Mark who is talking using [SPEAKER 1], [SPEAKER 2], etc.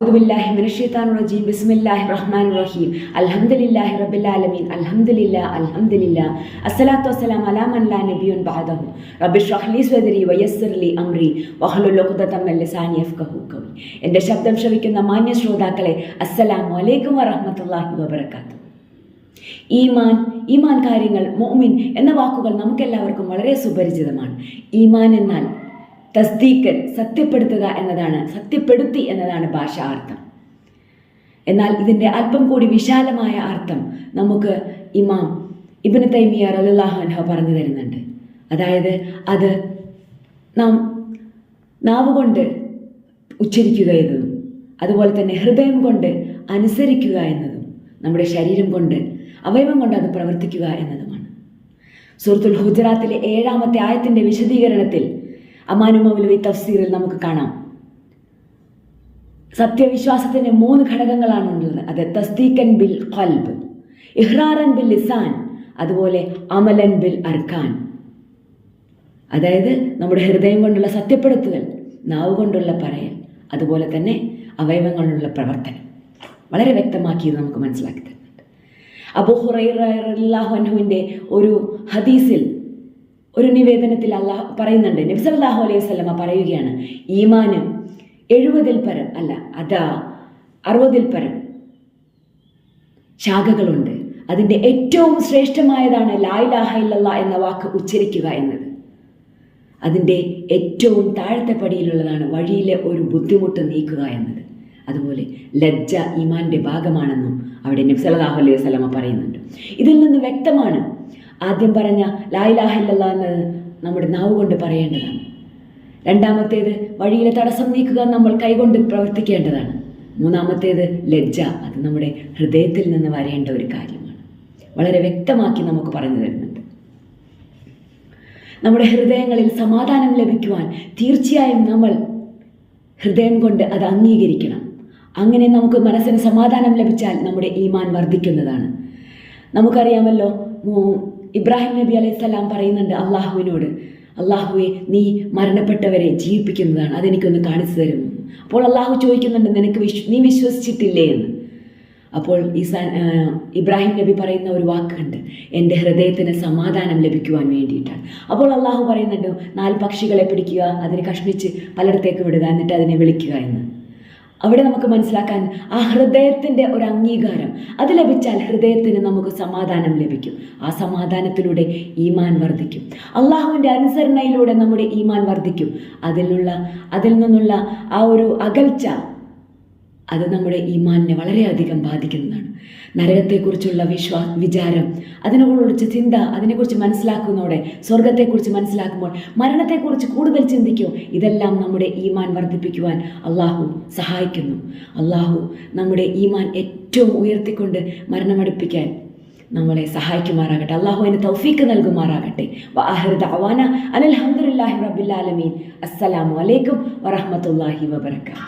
[SPEAKER 1] എന്റെ ബിസ്മില്ലാഹി റഹീം അൽഹംദുലില്ലാഹി അസ്സലാത്തു അലാ മൻ ലാ ബഅദഹു ശബ്ദം ശ്രവിക്കുന്ന മാന്യ ശ്രോതാക്കളെ അസ്സലാമു അലൈക്കും വറഹ്മത്തുള്ളാഹി ഈമാൻ ഈമാൻ കാര്യങ്ങൾ മോമിൻ എന്ന വാക്കുകൾ നമുക്കെല്ലാവർക്കും വളരെ സുപരിചിതമാണ്. ഈമാൻ എന്നാൽ തസ്ദീക്കൻ സത്യപ്പെടുത്തുക എന്നതാണ് സത്യപ്പെടുത്തി എന്നതാണ് ഭാഷാ അർത്ഥം. എന്നാൽ ഇതിന്റെ അല്പം കൂടി വിശാലമായ അർത്ഥം നമുക്ക് ഇമാം ഇബിന് തൈമിയ റലാഹു അൻഹ പറഞ്ഞു തരുന്നുണ്ട്. അതായത് അത് നാം നാവ് കൊണ്ട് ഉച്ചരിക്കുക എന്നതും അതുപോലെ തന്നെ ഹൃദയം കൊണ്ട് അനുസരിക്കുക എന്നതും നമ്മുടെ ശരീരം കൊണ്ട് അവയവം കൊണ്ട് അത് പ്രവർത്തിക്കുക എന്നതുമാണ്. സുഹൃത്തുൽ ഹുജറാത്തിലെ ഏഴാമത്തെ ആയത്തിന്റെ വിശദീകരണത്തിൽ അമാനുമൗലവി തഫ്സീറിൽ നമുക്ക് കാണാം. സത്യവിശ്വാസത്തിന് മൂന്ന് ഘടകങ്ങളാണ് ഉള്ളത്. അത് തസ്തീക്കൻ ബിൽ ഖൽബ് ഇഹ്റാറൻ ബിൽ ലിസാൻ അതുപോലെ അമലൻ ബിൽ അർഖാൻ അതായത് നമ്മുടെ ഹൃദയം കൊണ്ടുള്ള സത്യപ്പെടുത്തുകൾ നാവ് കൊണ്ടുള്ള പറയൽ അതുപോലെ തന്നെ അവയവങ്ങളുള്ള പ്രവർത്തനം. വളരെ വ്യക്തമാക്കി ഇത് നമുക്ക് മനസ്സിലാക്കി തരുന്നുണ്ട്. അബു ഹുറൈറാഹുവിന്റെ ഒരു ഹദീസിൽ ഒരു നിവേദനത്തിൽ അള്ളാഹ് പറയുന്നുണ്ട്. നബി സല്ലല്ലാഹു അലൈഹി സ്വലമ പറയുകയാണ് ഈമാന് എഴുപതിൽ പരം അല്ല അതാ അറുപതിൽ പരം ശാഖകളുണ്ട്. അതിന്റെ ഏറ്റവും ശ്രേഷ്ഠമായതാണ് ലായ്ലാഹ ഇല്ലല്ലാ എന്ന വാക്ക് ഉച്ചരിക്കുക എന്നത്. അതിന്റെ ഏറ്റവും താഴത്തെ പടിയിലുള്ളതാണ് വഴിയിലെ ഒരു ബുദ്ധിമുട്ട് നീക്കുക എന്നത്. അതുപോലെ ലജ്ജ ഈമാന്റെ ഭാഗമാണെന്നും അവിടെ നബ്സലാഹു അലൈഹി വസല്ലമ പറയുന്നുണ്ട്. ഇതിൽ നിന്ന് വ്യക്തമാണ് ആദ്യം പറഞ്ഞ ലായിലാഹ ഇല്ലല്ലാ എന്നത് നമ്മുടെ നാവ് കൊണ്ട് പറയേണ്ടതാണ്. രണ്ടാമത്തേത് വഴിയിലെ തടസ്സം നീക്കുക നമ്മൾ കൈകൊണ്ട് പ്രവർത്തിക്കേണ്ടതാണ്. മൂന്നാമത്തേത് ലജ്ജ അത് നമ്മുടെ ഹൃദയത്തിൽ നിന്ന് വരേണ്ട ഒരു കാര്യമാണ്. വളരെ വ്യക്തമാക്കി നമുക്ക് പറഞ്ഞു തരുന്നുണ്ട്. നമ്മുടെ ഹൃദയങ്ങളിൽ സമാധാനം ലഭിക്കുവാൻ തീർച്ചയായും നമ്മൾ ഹൃദയം കൊണ്ട് അത് അംഗീകരിക്കണം. അങ്ങനെ നമുക്ക് മനസ്സിന് സമാധാനം ലഭിച്ചാൽ നമ്മുടെ ഈമാൻ വർദ്ധിക്കുന്നതാണ്. നമുക്കറിയാമല്ലോ ഇബ്രാഹിം നബി അലൈഹിസ്സലാം പറയുന്നുണ്ട് അള്ളാഹുവിനോട് അള്ളാഹുവെ നീ മരണപ്പെട്ടവരെ ജീവിപ്പിക്കുന്നതാണ് അതെനിക്കൊന്ന് കാണിച്ചു തരും. അപ്പോൾ അള്ളാഹു ചോദിക്കുന്നുണ്ട് നിനക്ക് വിശ്വ നീ വിശ്വസിച്ചിട്ടില്ലേ? എന്ന്. അപ്പോൾ ഈസാ ഇബ്രാഹിം നബി പറയുന്ന ഒരു വാക്കുണ്ട് എന്റെ ഹൃദയത്തിന് സമാധാനം ലഭിക്കുവാൻ വേണ്ടിയിട്ടാണ്. അപ്പോൾ അള്ളാഹു പറയുന്നുണ്ട് നാല് പക്ഷികളെ പിടിക്കുക അതിനെ കഷ്ണിച്ച് പലയിടത്തേക്ക് വിടുക എന്നിട്ട് അതിനെ വിളിക്കുക എന്ന്. അവിടെ നമുക്ക് മനസ്സിലാക്കാൻ ആ ഹൃദയത്തിന്റെ ഒരു അംഗീകാരം. അത് ലഭിച്ചാൽ ഹൃദയത്തിന് നമുക്ക് സമാധാനം ലഭിക്കും. ആ സമാധാനത്തിലൂടെ ഈമാൻ വർദ്ധിക്കും. അള്ളാഹുവിന്റെ അനുസരണയിലൂടെ നമ്മുടെ ഈമാൻ വർദ്ധിക്കും. അതിലുള്ള അതിൽ നിന്നുള്ള ആ ഒരു അകൽച്ച അത് നമ്മുടെ ഈമാനിനെ വളരെയധികം ബാധിക്കുന്നതാണ്. നരകത്തെക്കുറിച്ചുള്ള വിശ്വാ വിചാരം അതിനെക്കുറിച്ച് ചിന്ത അതിനെക്കുറിച്ച് മനസ്സിലാക്കുന്നതോടെ സ്വർഗത്തെക്കുറിച്ച് മനസ്സിലാക്കുമ്പോൾ മരണത്തെക്കുറിച്ച് കൂടുതൽ ചിന്തിക്കും ഇതെല്ലാം നമ്മുടെ ഈമാൻ വർദ്ധിപ്പിക്കുവാൻ അള്ളാഹു സഹായിക്കുന്നു. അള്ളാഹു നമ്മുടെ ഈമാൻ ഏറ്റവും ഉയർത്തിക്കൊണ്ട് മരണമടുപ്പിക്കാൻ നമ്മളെ സഹായിക്കുമാറാകട്ടെ. അള്ളാഹു അതിന് തൗഫീക്ക് നൽകുമാറാകട്ടെ. റബ്ബിൽ ആലമീൻ. അസ്സലാമു അലൈക്കും വറഹ്മത്തുള്ളാഹി വബറകാതുഹു.